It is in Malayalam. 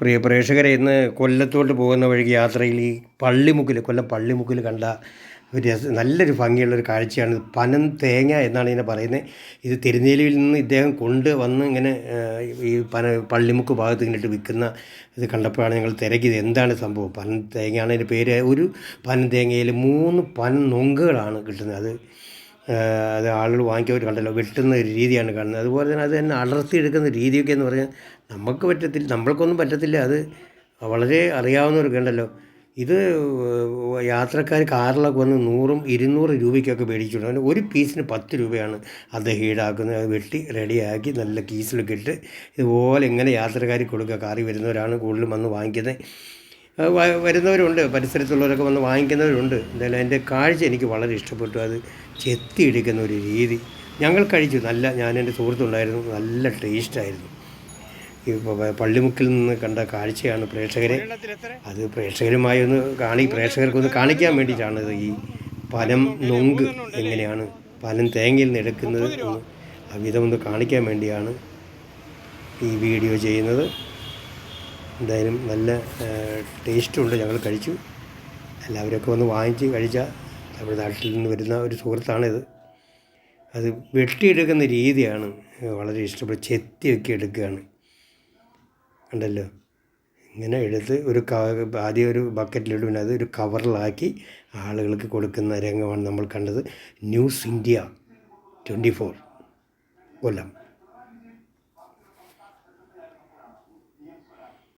പ്രിയ പ്രേക്ഷകരെ ഇന്ന് കൊല്ലത്തോട്ട് പോകുന്ന വഴിക്ക് യാത്രയിൽ ഈ പള്ളിമുക്കിൽ കൊല്ലം പള്ളിമുക്കിൽ കണ്ട ഒരു നല്ലൊരു ഭംഗിയുള്ളൊരു കാഴ്ചയാണ് പനം തേങ്ങ എന്നാണ് ഇതിനെ പറയുന്നത്. ഇത് തിരുനെല്ലിയിൽ നിന്ന് ഇദ്ദേഹം കൊണ്ട് വന്ന് ഇങ്ങനെ ഈ പന പള്ളിമുക്ക് ഭാഗത്ത് ഇങ്ങോട്ട് വിൽക്കുന്ന ഇത് കണ്ടപ്പോഴാണ് ഞങ്ങൾ തിരക്കിയത്. എന്താണ് സംഭവം? പനം തേങ്ങയാണ് അതിന്റെ പേര്. ഒരു പനം തേങ്ങയിൽ മൂന്ന് പനം നൊങ്കുകളാണ് കിട്ടുന്നത്. അത് അത് ആളുകൾ വാങ്ങിക്കവർ കണ്ടല്ലോ വെട്ടുന്ന ഒരു രീതിയാണ് കാണുന്നത്. അതുപോലെ തന്നെ അത് തന്നെ അടർത്തിയെടുക്കുന്ന രീതിയൊക്കെ എന്ന് പറഞ്ഞാൽ നമുക്ക് പറ്റത്തില്ല നമ്മൾക്കൊന്നും പറ്റത്തില്ല. അത് വളരെ അറിയാവുന്നവർക്ക് ഉണ്ടല്ലോ. ഇത് യാത്രക്കാർ കാറിലൊക്കെ വന്ന് നൂറും ഇരുന്നൂറ് രൂപയ്ക്കൊക്കെ മേടിച്ചിട്ടുണ്ട്. അതിന് ഒരു പീസിന് പത്ത് രൂപയാണ് അദ്ദേഹം ഈടാക്കുന്നത്. വെട്ടി റെഡിയാക്കി നല്ല കീസിലൊക്കെ ഇട്ട് ഇതുപോലെ എങ്ങനെ യാത്രക്കാർ കൊടുക്കുക. കാറി വരുന്നവരാണ് കൂടുതലും വന്ന് വാങ്ങിക്കുന്നത്. വരുന്നവരുണ്ട് പരിസരത്തുള്ളവരൊക്കെ വന്ന് വാങ്ങിക്കുന്നവരുണ്ട്. എന്തായാലും അതിന്റെ കാഴ്ച എനിക്ക് വളരെ ഇഷ്ടപ്പെട്ടു. അത് ചെത്തിയെടുക്കുന്ന ഒരു രീതി. ഞങ്ങൾ കഴിച്ചു. നല്ല ഞാൻ എന്റെ സുഹൃത്തുണ്ടായിരുന്നു. നല്ല ടേസ്റ്റായിരുന്നു. ഇപ്പോൾ പള്ളിമുക്കിൽ നിന്ന് കണ്ട കാഴ്ചയാണ് പ്രേക്ഷകരെ. അത് പ്രേക്ഷകരുമായി ഒന്ന് കാണി പ്രേക്ഷകർക്കൊന്ന് കാണിക്കാൻ വേണ്ടിയിട്ടാണ് ഈ പനം നൊങ്ക് എങ്ങനെയാണ് പനം തേങ്ങയിൽ നിന്ന് എടുക്കുന്നത് ആ വിധമൊന്ന് കാണിക്കാൻ വേണ്ടിയാണ് ഈ വീഡിയോ ചെയ്യുന്നത്. എന്തായാലും നല്ല ടേസ്റ്റുണ്ട്. ഞങ്ങൾ കഴിച്ചു. എല്ലാവരൊക്കെ വന്ന് വാങ്ങിച്ച് കഴിച്ച തമിഴ്നാട്ടിൽ നിന്ന് വരുന്ന ഒരു സുഹൃത്താണിത്. അത് വെട്ടിയെടുക്കുന്ന രീതിയാണ്. വളരെ ഇഷ്ടപ്പെട്ടു ചെത്തിയൊക്കെ എടുക്കുകയാണ്. ഉണ്ടല്ലോ ഇങ്ങനെ എടുത്ത് ഒരു ക ആദ്യം ഒരു ബക്കറ്റിലിട്ട്. പിന്നെ അത് ഒരു കവറിലാക്കി ആളുകൾക്ക് കൊടുക്കുന്ന രംഗമാണ് നമ്മൾ കണ്ടത്. News India twenty four Kollam.